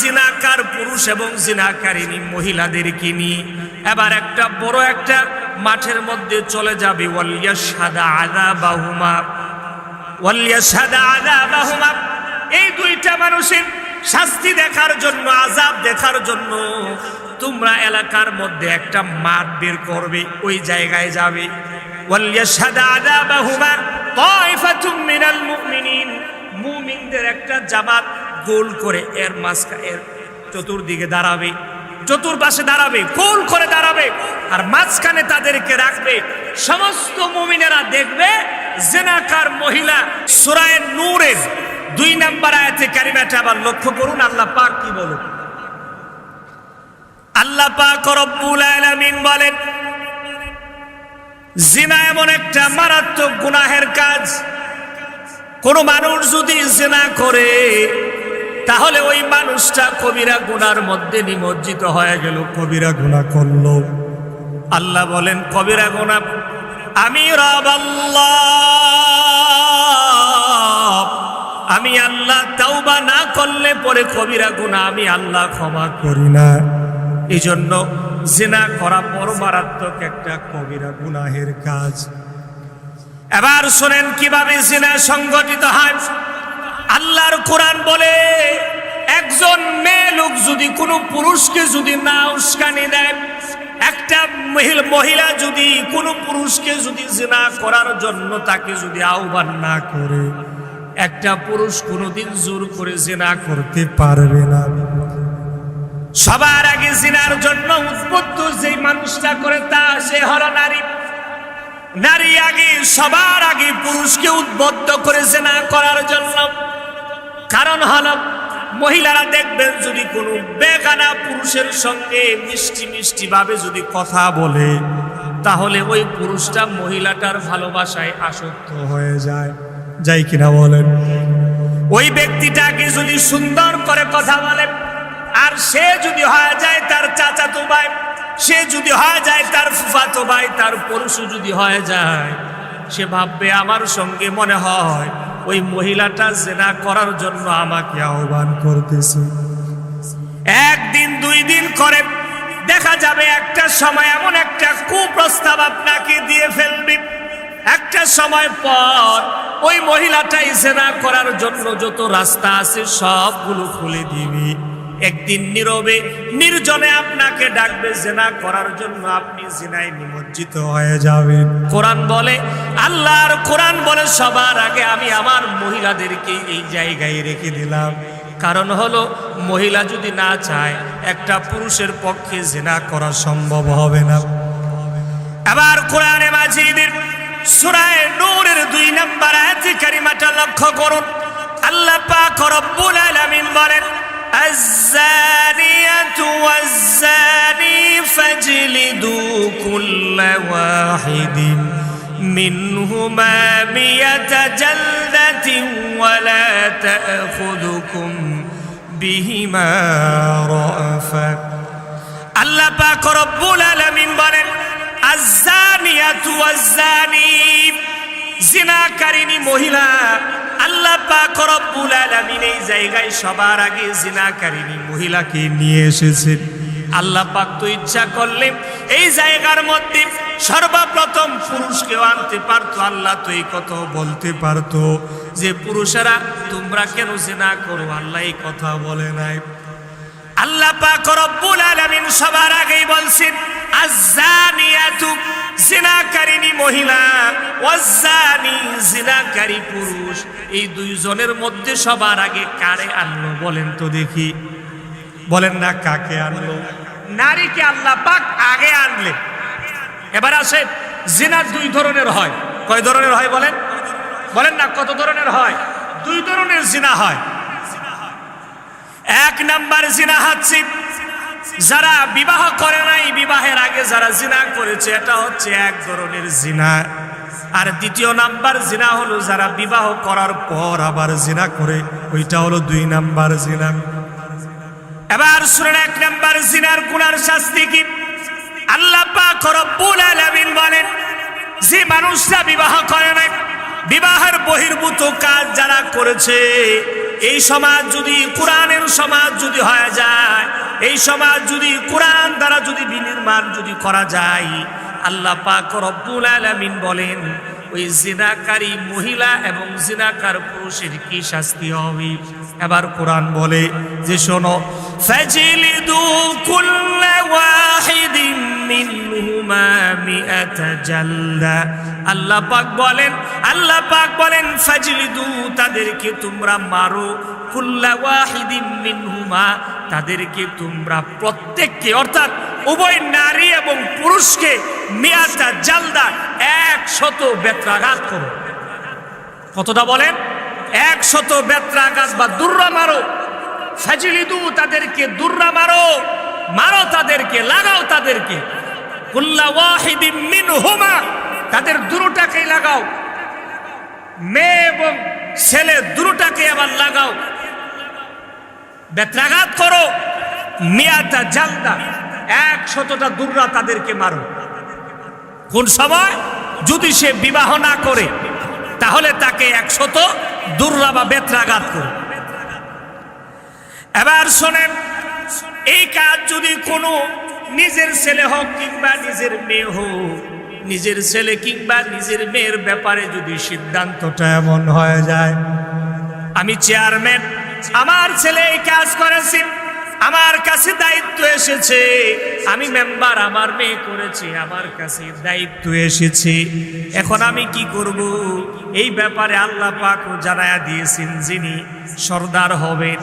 জিনাকার পুরুষ এবং জিনাকারিনী মহিলাদেরকে নিয়ে। এবার একটা বড় একটা মাঠের মধ্যে চলে যাবে। ওয়ালিয়া সাদা আদা বাহুমা ওয়ালিয়া সাদা আদা বাহুমা এই দুইটা মানুষের শাস্তি দেখার জন্য আজাব দেখার জন্য তোমরা এলাকার মধ্যে একটা মাঠ বের করবে, ওই জায়গায় যাবে। ওয়ালিয়া সাদা আদা বাহুমা তাইফাতুম মিনাল মুমিনিন। মুমিনদের একটা জামাত গোল করে এর মাঝখা, এর চতুর্দিকে দাঁড়াবে, চতুর্পাশে দাঁড়াবে, গোল করে দাঁড়াবে আর মাঝখানে তাদেরকে রাখবে। সমস্ত মুমিনেরা দেখবে জেনাকার মহিলা সুরায় নূরের দুই নাম্বার আয়াতে কারিমাটা আবার লক্ষ্য করুন, আল্লাহ পাক কি বলুন আল্লাহ পাক রব্বুল আলামিন বলেন, জিনা এমন একটা মারাত্মক গুনাহের কাজ। কোন মানুষ যদি জিনা করে তাহলে ওই মানুষটা কবিরা গুনার মধ্যে নিমজ্জিত হয়ে গেল। কবিরা গুনাহ করল। আল্লাহ বলেন কবিরা গুনাহ আমি রব আল্লাহ। আমি আল্লাহ তাওবা না করলে পরে কবিরা গুনাহ আমি আল্লাহ ক্ষমা করি না। এই জন্য জিনা করা বড় মারাত্মক একটা কবিরা গুনাহের কাজ। এবার শোনেন কীভাবে জিনা সংগঠিত হয়। আল্লাহর কোরআন বলে, একজন মেয়ে লোক যদি কোনো পুরুষকে যদি না উস্কানি দেয়, একটা মহিলা যদি কোনো পুরুষকে যদি জিনা করার জন্য তাকে যদি আহ্বান না করে, একটা পুরুষ কোনোদিন জোর করে জিনা করতে পারবে না। সবার আগে জিনার জন্য উদ্বুদ্ধ যে মানুষটা করে তা সে হল নারী। নারী আগে, সবার আগে পুরুষকে উদ্বুদ্ধ করেছে না করার জন্য কারণ হল, মহিলারা দেখবেন যদি কোনো বেগানা পুরুষের সঙ্গে মিষ্টি মিষ্টি ভাবে যদি কথা বলে, তাহলে ওই পুরুষটা মহিলাটার ভালোবাসায় আসক্ত হয়ে যায়। যাই কিনা বলেন। ওই ব্যক্তিটাকে যদি সুন্দর করে কথা বলে, আর সে যদি হয়ে যায় তার চাচাতো ভাই, সে যদি হয়ে যায় তার ফুফাতো ভাই, তার পরশু যদি হয়ে যায়, সে ভাববে আমার সঙ্গে মনে হয় ওই মহিলাটা জেনা করার জন্য আমাকে আহ্বান করতেছে। একদিন, দুই দিন করে দেখা যাবে একটা সময় এমন একটা কুপ্রস্তাব আপনাকে দিয়ে ফেলবে। একটা সময় পর ওই মহিলাটাই সেনা করার জন্য যত রাস্তা আছে সবগুলো খুলে দিবি। একদিন নীরবে, নির্জনে আপনাকে ডাকবে, জেনা করার জন্য আপনি জেনায় নিমজ্জিত হয়ে যাবেন। কোরআন বলে, আল্লাহর কোরআন বলে, সবার আগে আমি আমার মহিলাদেরকে এই জায়গায় রেখে দিলাম। কারণ হলো, মহিলা যদি না চায়, একটা পুরুষের পক্ষে জেনা করা সম্ভব হবে না। আবার কোরআনে মাজিদের সূরায়ে নূরের দুই নাম্বার আয়াতে কারিমাটা লক্ষ্য করুন। আল্লাহ পাক রব্বুল আলামিন বলেন الزانية والزاني فاجلدوا كل واحد منهما مئة جلدة ولا تأخذكم بهما رأفة আল্লাহ পাক রব্বুল আলামিন বলেন আজ্জানিয়াতু ওয়াজ্জানি জিনাকারিনী মহিলা আল্লাহ আগে মহিলাকে নিয়ে এসেছেন আল্লাহ তো ইচ্ছা করলে এই জায়গার মধ্যে সর্বপ্রথম পুরুষকেও আনতে পারতো, আল্লাহ তো এই কথা বলতে পারতো যে, পুরুষেরা, তোমরা কেন জিনা করো? আল্লাহ এই কথা বলে নাই। আল্লাহ পাক রব্বুল আলামিন সবার আগেই বলছেন আজ্জানিয়াতু জিনাকারিনী মহিলা পুরুষ। এই দুইজনের মধ্যে সবার আগে কারে আনলো বলেন তো দেখি। বলেন না, কাকে নারীকে আল্লাহ পাক আগে আনলে। এবার আসে জিনা দুই ধরনের হয়। কয় ধরনের হয় বলেন? বলেন না, কত ধরনের হয়? দুই ধরনের জিনা হয়। এক নাম্বার জিনা হচ্ছে যারা বিবাহ করে নাই, বিবাহের আগে যারা জিনা করেছে, এটা হচ্ছে এক ধরনের জিনা। আর দ্বিতীয় নাম্বার জিনা হলো যারা বিবাহ করার পর আবার জিনা করে, ওইটা হলো দুই নাম্বার জিনা। এবার শুনেন, এক নাম্বার জিনার গুনার শাস্তি কি? আল্লাহ পাক রব্বুল আলামিন বলেন, যে মানুষরা বিবাহ করে নাই, বিবাহের বহির্ভূত কাজ যারা করেছে, এই সমাজ যদি, কোরআনের সমাজ যদি হয়ে যায় এই সমাজ যদি কোরআন দ্বারা যদি বিনির্মাণ যদি করা যায়, আল্লাহ পাক রব্বুল আলামিন বলেন, ওই জিনাকারী মহিলা এবং জিনাকার পুরুষের কি শাস্তি হবে? এবার কোরআন বলে যে শোনো, ফাজিলিদু কুল্লা ওয়াহিদিন মিনহুমা মিআতা জালদা। আল্লাহ পাক বলেন, আল্লাহ পাক বলেন, ফাজিলিদু, তাদেরকে তোমরা মারো। কুল্লা ওয়াহিদিন মিনহুমা, তাদেরকে তোমরা প্রত্যেককে, অর্থাৎ উভয় নারী এবং পুরুষকে মিয়াতা জালদা, একশত বেত্রাঘাত করো। কতটা বলেন? একশত বেত্রাঘাত বা দুর্রা মারো। ফাজিলিদু তাদেরকে, দুর্রা মারো। মারো তাদেরকে, লাগাও তাদেরকে। কুল্লা ওয়াহিদিন মিনহুমা, তাদের দুটোটাকেই লাগাও। মেয়ে এবং ছেলে দুটোটাকে আবার লাগাও। বেত্রাঘাত করো। মিয়াতা জালদা, একশতটা দুর্রা তাদেরকে মারো। কোন সময়? যদি সে বিবাহ না করে তাহলে তাকে একশত দুর্রা বা বেত্রাঘাত করো। এবার শোনেন, এই কাজ যদি কোনো নিজের ছেলে হোক কিংবা নিজের মেয়ে হোক, নিজের ছেলে কিংবা নিজের মেয়ের ব্যাপারে যদি সিদ্ধান্তটা এমন হয়ে যায়, আমি চেয়ারম্যান আমার ছেলে এই কাজ করেছি। আমার কাছে দায়িত্ব এসেছে। আমি মেম্বার আমার মেয়ে করেছে, আমার কাছে দায়িত্ব এসেছে। এখন আমি কি করব? এই ব্যাপারে আল্লাহ পাক জানায়া দিয়েছেন যিনি সর্দার হবেন,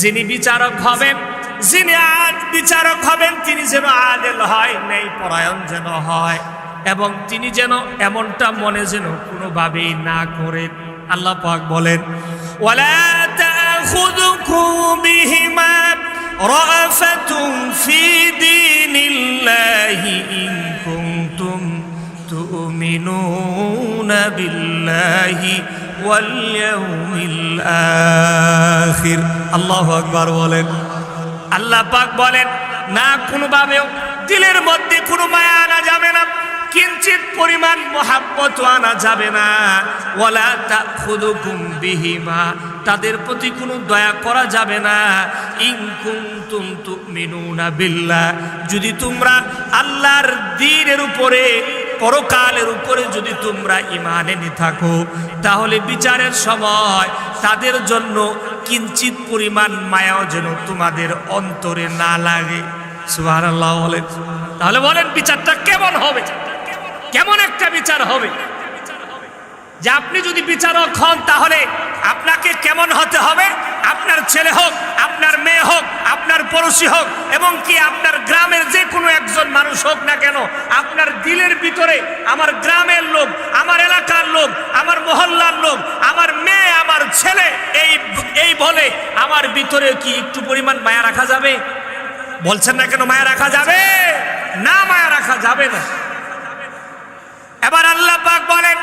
যিনি বিচারক হবেন, যিনি আজ বিচারক হবেন, তিনি যেন আদেল হয় নেই পরায়ণ যেন হয়, এবং তিনি যেন এমনটা মনে যেন কোনোভাবেই না করেন। আল্লাহ পাক বলেন, ওয়ালা তাখুযুকুম বিহিমা রাফাতুন ফি দীনিল্লাহি ইন কুনতুম তুমিনুনা বিল্লাহি ওয়াল ইয়াউমিল আখির। আল্লাহু আকবার বলেন। আল্লাহ পাক বলেন, না কোনোভাবেও দিলের মধ্যে কোনো মায়া আনা যাবে না, কিঞ্চিত পরিমাণ মহাব্বত আনা যাবে না। ওয়ালা তাখুদুকুম বিহিমা তাদের প্রতি কোনো দয়া করা যাবে না। বিল্লাহ। যদি তোমরা আল্লাহর দিনের উপরে, পরকালের উপরে যদি তোমরা ইমান এনে থাকো, তাহলে বিচারের সময় তাদের জন্য কিঞ্চিত পরিমাণ মায়াও যেন তোমাদের অন্তরে না লাগে। বলেন। তাহলে বলেন, বিচারটা কেমন হবে? কেমন একটা বিচার হবে? যে আপনি যদি বিচারক হন, তাহলে আপনাকে কেমন হতে হবে? আপনার ছেলে হোক, আপনার মেয়ে হোক, আপনার পড়োশি হোক, এবং কি আপনার গ্রামের যে কোনো একজন মানুষ হোক না কেন, আপনার দিলের ভিতরে আমার গ্রামের লোক, আমার এলাকার লোক, আমার মহল্লার লোক, আমার মেয়ে, আমার ছেলে, এই এই বলে আমার ভিতরে কি একটু পরিমাণ মায়া রাখা যাবে? বলছেন না কেন মায়া রাখা যাবে? না মায়া রাখা যাবে না। এবার আল্লাহ পাক বলেন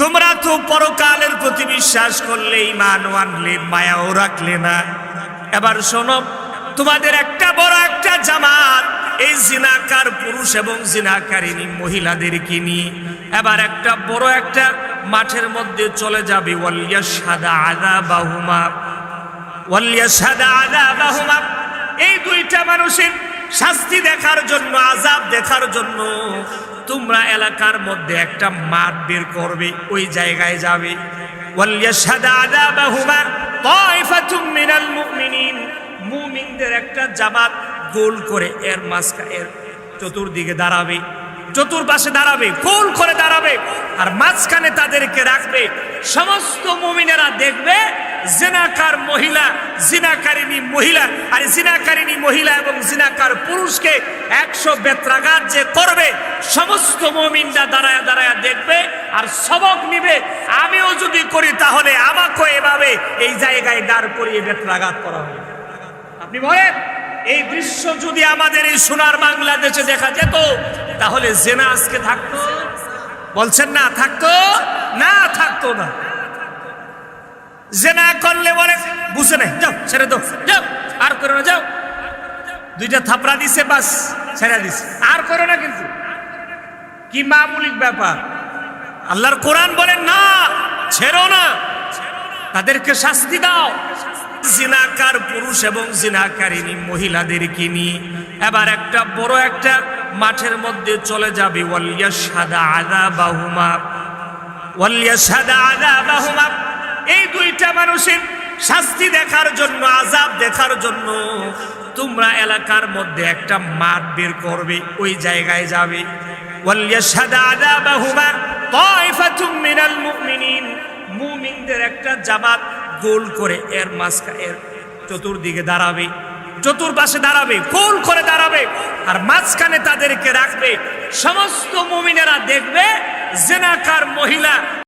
তোমরা তো পরকালের প্রতি বিশ্বাস করলে ইমান আনলে, মায়াও রাখলে না। এবার শোনো, তোমাদের একটা বড় একটা জামাত, এই জিনাকার পুরুষ এবং জিনাকারিনী মহিলাদেরকে নিয়ে। এবার একটা বড় একটা মাঠের মধ্যে চলে যাবে ওয়ালিয়া সাদা আদা বাহুমা ওয়ালিয়া সাদা আদা বাহুমা এই দুইটা মানুষের শাস্তি দেখার জন্য আজাব দেখার জন্য তোমরা এলাকার মধ্যে একটা মাঠ বের করবে, ওই জায়গায় যাবে। মুমিনদের একটা জামাত গোল করে এর মাঝখানে, এর চতুর্দিকে দাঁড়াবে। চতুর্পাশে দাঁড়াবে, গোল করে দাঁড়াবে, আর মাঝখানে তাদেরকে রাখবে। সমস্ত মুমিনেরা দেখবে জিনাকার মহিলা জিনাকারিনী মহিলা, আর জিনাকারিনী মহিলা এবং জিনাকার পুরুষকে একশো বেত্রাঘাত যে করবে, সমস্ত মমিনরা দাঁড়ায় দাঁড়ায় দেখবে আর সবক নিবে। আমিও যদি করি তাহলে আমাকেও এভাবে এই জায়গায় দাঁড় করিয়ে বেত্রাঘাত করা হবে। আপনি বলেন, এই দৃশ্য যদি আমাদের এই সোনার বাংলাদেশে দেখা যেত, তাহলে জেনা আজকে থাকতো? বলছেন না, থাকতো? না থাকতো না। জেনা করলে বলে, বুঝে নেই যাও, ছেড়ে দাও, যাও, আর করো না, যাও। দুইটা থাপড়া দিছে, বাস, ছেড়ে দিছে। আর করো না কিন্তু। কি মামুলিক ব্যাপার। আল্লাহর কোরআন বলেন না, ছেড়ো না। তাদেরকে শাস্তি দাও। জিনাকার পুরুষ এবং জিনাকারিনী মহিলাদেরকে নিয়ে এবার একটা বড় একটা মাঠের মধ্যে চলে যাবে। ওয়ালিয়া সাদা আদা বাহুমা ওয়ালিয়া সাদা আদা বাহুমা এই দুইটা মানুষের শাস্তি দেখার জন্য আজাব দেখার জন্য তোমরা এলাকার মধ্যে একটা মাঠ বের করবে, ওই জায়গায় যাবে। মুমিনদের একটা জামাত গোল করে এর মাঝখা, এর চতুর্দিকে দাঁড়াবে, চতুর্পাশে দাঁড়াবে, গোল করে দাঁড়াবে আর মাঝখানে তাদেরকে রাখবে। সমস্ত মুমিনেরা দেখবে, জেনাকার মহিলা